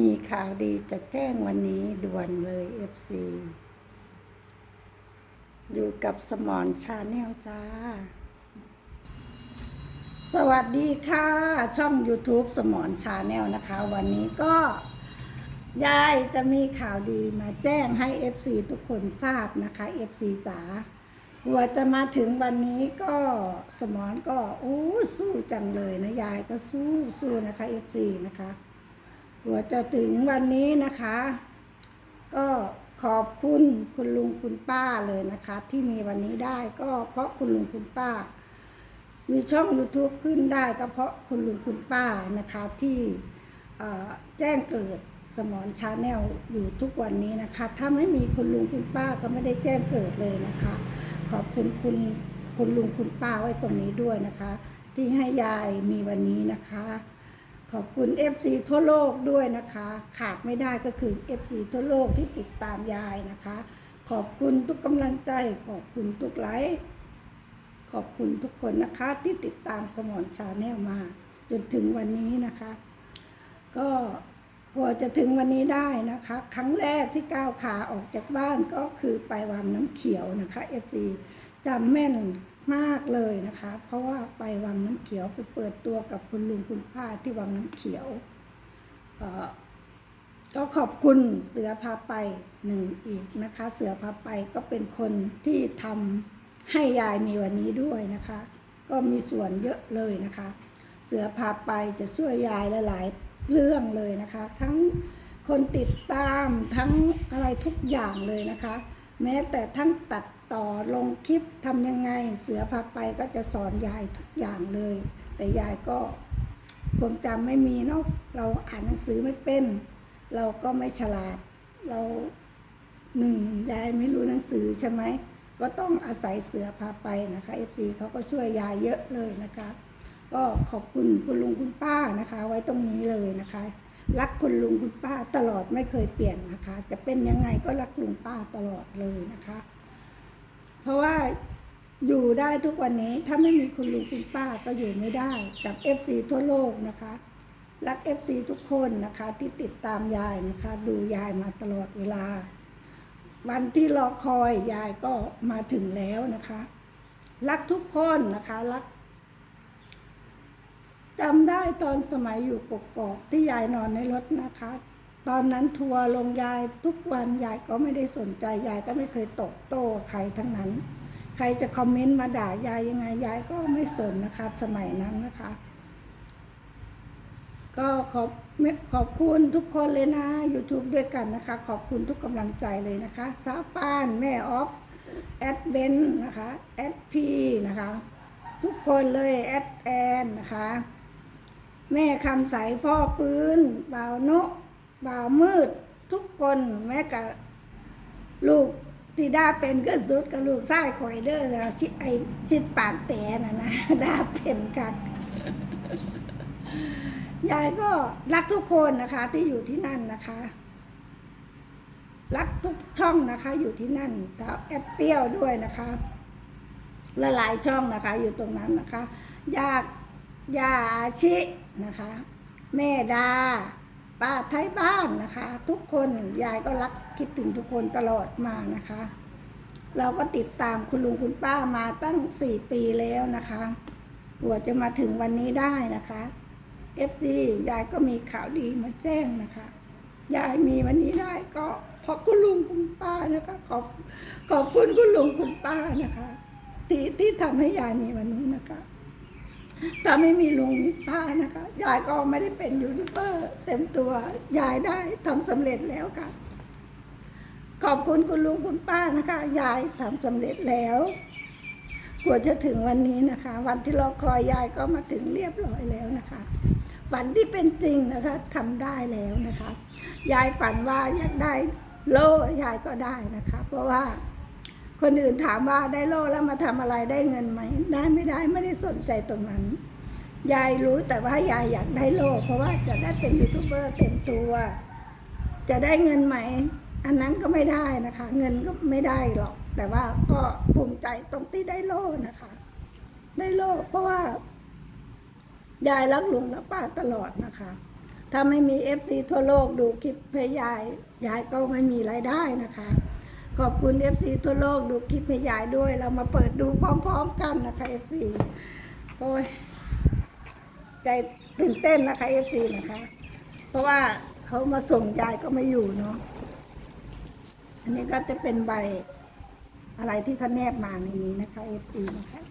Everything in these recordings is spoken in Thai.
มีข่าวดีจะแจ้งวันนี้ด่วนเลย FC อยู่กับสมอนชาแนลจ้า สวัสดีค่ะ ช่อง YouTube สมอนชาแนลนะคะ วันนี้ก็ยายจะมีข่าวดีมาแจ้งให้ FC ทุกคนทราบนะคะ FC จ๋ากว่าจะมาถึงวันนี้ก็สมอนก็โอ้สู้จังเลยนะ ยายก็สู้สู้นะคะ FC นะคะ กว่าจะถึงวันนี้นะคะ ก็ขอบคุณคุณลุงคุณป้าเลยนะคะ ที่มีวันนี้ได้ก็เพราะคุณลุงคุณป้า มีช่อง YouTube ขึ้นได้ก็เพราะคุณลุงคุณป้านะคะที่แจ้งเกิดสมอนชาแนลอยู่ทุกวันนี้นะคะ ถ้าไม่มีคุณลุงคุณป้าก็ไม่ได้แจ้งเกิดเลยนะคะ ขอบคุณคุณคุณลุงคุณป้าไว้ตรงนี้ด้วยนะคะ ที่ให้ยายมีวันนี้นะคะ ขอบคุณ FC ทั่วโลกด้วยนะคะ ขาดไม่ได้ก็คือ FC ทั่วโลกที่ติดตามยายนะคะ ขอบคุณทุกกำลังใจ ขอบคุณทุกไลค์ขอบคุณทุกคนนะคะที่ติดตามสมอนชาแนลมา จนถึงวันนี้นะคะ ก็กว่าจะถึงวันนี้ได้นะคะ ครั้งแรกที่ก้าวขาออกจากบ้านก็คือไปวังน้ำเขียวนะคะ FC จำแม่น มากเลยนะคะ เพราะว่าไปวังน้ำเขียวไปเปิดตัวกับคุณลุงคุณป้าที่วังน้ำเขียวก็ขอบคุณเสือพาไปหนึ่งอีกนะคะ เสือพาไปก็เป็นคนที่ทำให้ยายมีวันนี้ด้วยนะคะ ก็มีส่วนเยอะเลยนะคะ เสือพาไปจะช่วยยายหลายๆเรื่องเลยนะคะ ทั้งคนติดตามทั้งอะไรทุกอย่างเลยนะคะ แม้แต่ทั้งตัด ต่อลงคลิปทำยังไง เสือพาไปก็จะสอนยายทุกอย่างเลย แต่ยายก็ความจำไม่มีเนาะเราอ่านหนังสือไม่เป็น เราก็ไม่ฉลาดเราหนึ่งยายไม่รู้หนังสือใช่ไหมก็ต้องอาศัยเสือพาไปนะคะ FC เขาก็ช่วยยายเยอะเลยนะคะ ก็ขอบคุณคุณลุงคุณป้านะคะ ไว้ตรงนี้เลยนะคะ รักคุณลุงคุณป้าตลอดไม่เคยเปลี่ยนนะคะ จะเป็นยังไงก็รักลุงป้าตลอดเลยนะคะ เพราะว่าอยู่ได้ทุกวันนี้ถ้าไม่มีคุณลุงคุณป้าก็อยู่ไม่ได้กับ FC ทั่วโลกนะคะ รัก FC ทุกคนนะคะ ที่ติดตามยายนะคะ ดูยายมาตลอดเวลา วันที่รอคอยยายก็มาถึงแล้วนะคะ รักทุกคนนะคะรักจำได้ตอนสมัยอยู่กกอกที่ยายนอนในรถนะคะ ตอนนั้นทัวร์ลงยายทุกวันยายก็ไม่ได้สนใจยายก็ไม่เคยตอบโต้ใครทั้งนั้น ใครจะคอมเมนต์มาด่ายายยังไงยายก็ไม่สนนะคะสมัยนั้นนะคะ ก็ขอบขอบคุณทุกคนเลยนะ YouTube ด้วยกันนะคะ ขอบคุณทุกกำลังใจเลยนะคะสาวปานแม่ออฟแอดเบนนะคะแอดพีนะคะ ทุกคนเลยแอดแอนนะคะ แม่คำใสพ่อปืนบ่าวนุ บ่าวมืดทุกคนแม้กับลูกที่ด้าเป็นก็สุดกับลูกไส้ข่อยเด้อชิไอชิดปากแตนะนะด้าเป็นกักยายก็รักทุกคนนะคะ ที่อยู่ที่นั่นนะคะ รักทุกช่องนะคะ อยู่ที่นั่นสาวแอดเปี้ยวด้วยนะคะละหลายช่องนะคะ อยู่ตรงนั้นนะคะยากยาชินะคะ แม่ดา ป้าไทยบ้านนะคะ ทุกคนยายก็รักคิดถึงทุกคนตลอดมานะคะ เราก็ติดตามคุณลุงคุณป้ามาตั้งสี่ปีแล้วนะคะกว่าจะมาถึงวันนี้ได้นะคะเอฟซียายก็มีข่าวดีมาแจ้งนะคะ ยายมีวันนี้ได้ก็เพราะคุณลุงคุณป้านะคะขอบขอบคุณคุณลุงคุณป้านะคะ ที่ที่ทำให้ยายมีวันนี้นะคะ ถ้าไม่มีลุงมีป้านะคะ ยายก็ไม่ได้เป็นยูทูบเบอร์เต็มตัวยายได้ทำสำเร็จแล้วค่ะ ขอบคุณคุณลุงคุณป้านะคะ ยายทำสำเร็จแล้วกว่าจะถึงวันนี้นะคะ วันที่รอคอยยายก็มาถึงเรียบร้อยแล้วนะคะ ฝันที่เป็นจริงนะคะทำได้แล้วนะคะ ยายฝันว่าอยากได้โล่ยายก็ได้นะคะ เพราะว่า คนอื่นถามว่าได้โล่แล้วมาทำอะไรได้เงินไหมได้ไม่ได้ไม่ได้สนใจตรงนั้น ยายรู้แต่ว่ายายอยากได้โล่เพราะว่าจะได้เป็นยูทูบเบอร์เต็มตัว จะได้เงินไหม อันนั้นก็ไม่ได้นะคะ เงินก็ไม่ได้หรอก แต่ว่าก็ภูมิใจตรงที่ได้โล่นะคะ ได้โล่เพราะว่ายายรักลุงและป้าตลอดนะคะ ถ้าไม่มีเอฟซีทั่วโลกดูคลิปให้ยายยายก็ไม่มีรายได้นะคะ ขอบคุณเอฟซีทั่วโลกดูคลิปให้ยายด้วย เรามาเปิดดูพร้อมๆกันนะคะเอฟซีโอ้ยใจตื่นเต้นนะคะเอฟซีนะคะ เพราะว่าเขามาส่งยายก็ไม่อยู่เนาะอันนี้ก็จะเป็นใบอะไรที่เขาแนบมาในนี้นะคะเอฟซีนะคะ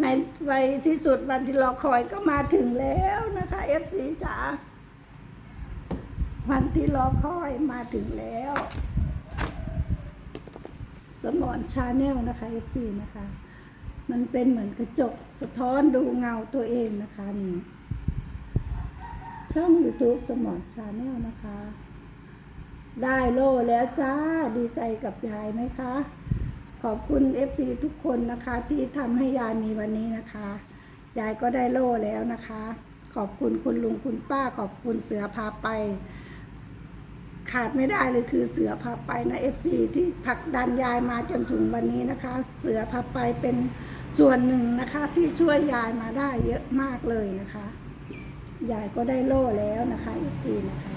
ในวัยที่สุดวันที่รอคอยก็มาถึงแล้วนะคะเอฟซีจ๋า วันที่รอคอยมาถึงแล้ว สมอนชาแนลนะคะเอฟซีนะคะ มันเป็นเหมือนกระจกสะท้อนดูเงาตัวเองนะคะนี่ช่อง YouTube สมอนชาแนลนะคะ ได้โล่แล้วจ้าดีใจกับยายไหมคะ ขอบคุณ FC ทุกคนนะคะ ที่ทำให้ยายมีวันนี้นะคะ ยายก็ได้โล่แล้วนะคะ ขอบคุณคุณลุงคุณป้าขอบคุณเสือพาไป ขาดไม่ได้เลยคือเสือพาไปนะ FC ที่ผลักดันยายมาจนถึงวันนี้นะคะ เสือพาไปเป็นส่วนหนึ่งนะคะ ที่ช่วยยายมาได้เยอะมากเลยนะคะ ยายก็ได้โล่แล้วนะคะ FC นะคะ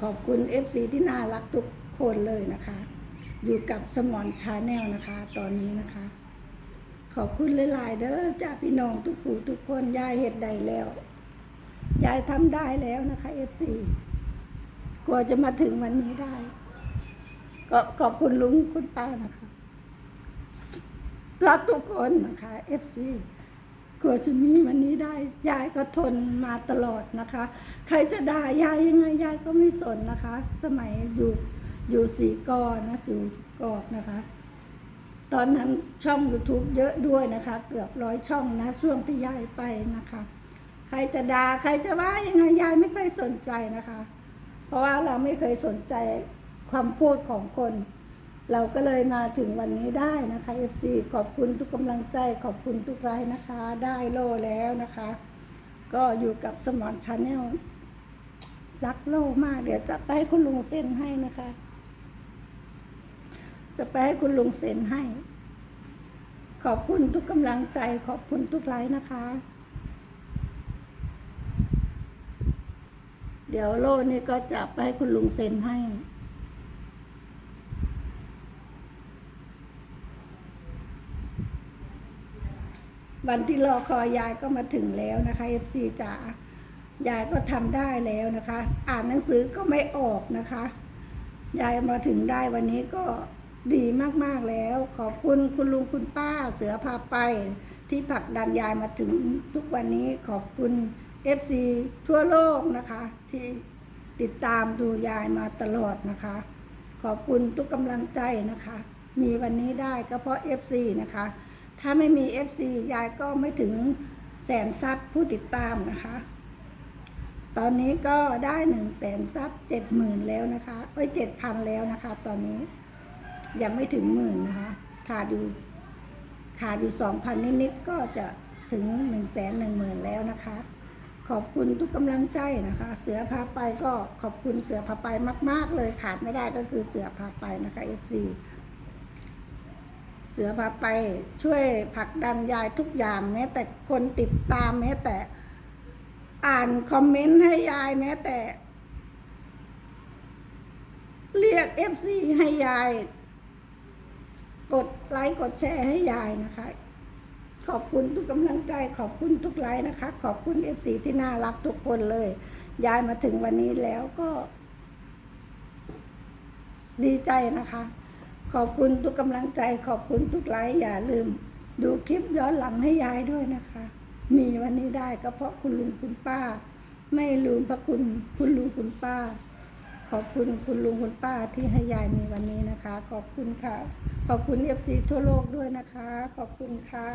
ขอบคุณ FC ที่น่ารักทุกคนเลยนะคะ อยู่กับสมอนชาแนลนะคะ ตอนนี้นะคะ ขอบคุณหลาย ๆ เด้อจ้าพี่น้องทุกผู้ทุกคนยายเห็ดใดแล้วยายทำได้แล้วนะคะ FC กว่าจะมาถึงวันนี้ได้ ก็ขอบคุณลุงคุณป้านะคะ รักทุกคนนะคะ FC กว่าจะมีวันนี้ได้ ยายก็ทนมาตลอดนะคะ ใครจะด่ายายยังไงยายก็ไม่สนนะคะ สมัยอยู่อยู่สีกอนะสูกอกนะคะ ตอนนั้นช่อง YouTube เยอะด้วยนะคะ เกือบร้อยช่องนะช่วงที่ยายไปนะคะ ใครจะด่าใครจะว่ายังไงยายไม่เคยสนใจนะคะ เพราะว่าเราไม่เคยสนใจความพูดของคน เราก็เลยมาถึงวันนี้ได้นะคะ FC ขอบคุณทุกกำลังใจ ขอบคุณทุกไลน์นะคะ ได้โล่แล้วนะคะ ก็อยู่กับสมอนชาแนลรักโล่มาก เดี๋ยวจะไปให้คุณลุงเซ็นให้นะคะ จะไปให้คุณลุงเซ็นให้ ขอบคุณทุกกำลังใจ ขอบคุณทุกไลน์นะคะ เดี๋ยวโล่นี่ก็จะไปให้คุณลุงเซ็นให้ วันที่รอคอยยายก็มาถึงแล้วนะคะเอฟซีจ๋ายายก็ทำได้แล้วนะคะ อ่านหนังสือก็ไม่ออกนะคะ ยายมาถึงได้วันนี้ก็ดีมากๆแล้ว ขอบคุณคุณลุงคุณป้าเสือพาไป ที่ผลักดันยายมาถึงทุกวันนี้ขอบคุณ FC ทั่วโลกนะคะ ที่ติดตามดูยายมาตลอดนะคะ ขอบคุณทุกกำลังใจนะคะ มีวันนี้ได้ก็เพราะ FC นะคะ ถ้าไม่มี FC ยายก็ไม่ถึงแสนซับผู้ติดตามนะคะ ตอนนี้ก็ได้หนึ่งแสนซับเจ็ดหมื่นแล้วนะคะเอ้ยเจ็ดพันแล้วนะคะ ตอนนี้ยังไม่ถึงหมื่นนะคะ ขาดอยู่ขาดอยู่สองพันนิดๆก็จะถึงหนึ่งแสนหนึ่งหมื่นแล้วนะคะ ขอบคุณทุกกำลังใจนะคะ เสือพาไปก็ขอบคุณเสือพาไปมาก ๆ เลยขาดไม่ได้ก็คือเสือพาไปนะคะ FC เสือพาไปช่วยผลักดันยายทุกอย่างแม้แต่คนติดตามแม้แต่อ่านคอมเมนต์ให้ยายแม้แต่ เรียกเอฟซีให้ยาย กดไลค์กดแชร์ให้ยายนะคะ ขอบคุณทุกกำลังใจขอบคุณทุกไลค์นะคะ ขอบคุณเอฟซีที่น่ารักทุกคนเลยยายมาถึงวันนี้แล้วก็ ดีใจนะคะ ขอบคุณทุกกำลังใจ ขอบคุณทุกไลค์อย่าลืม ดูคลิปย้อนหลังให้ยายด้วยนะคะ มีวันนี้ได้ก็เพราะคุณลุงคุณป้า ไม่ลืมพระคุณคุณลุงคุณป้า ขอบคุณคุณลุงคุณป้าที่ให้ยายมีวันนี้นะคะ ขอบคุณค่ะ ขอบคุณเอฟซีทั่วโลกด้วยนะคะ ขอบคุณค่ะ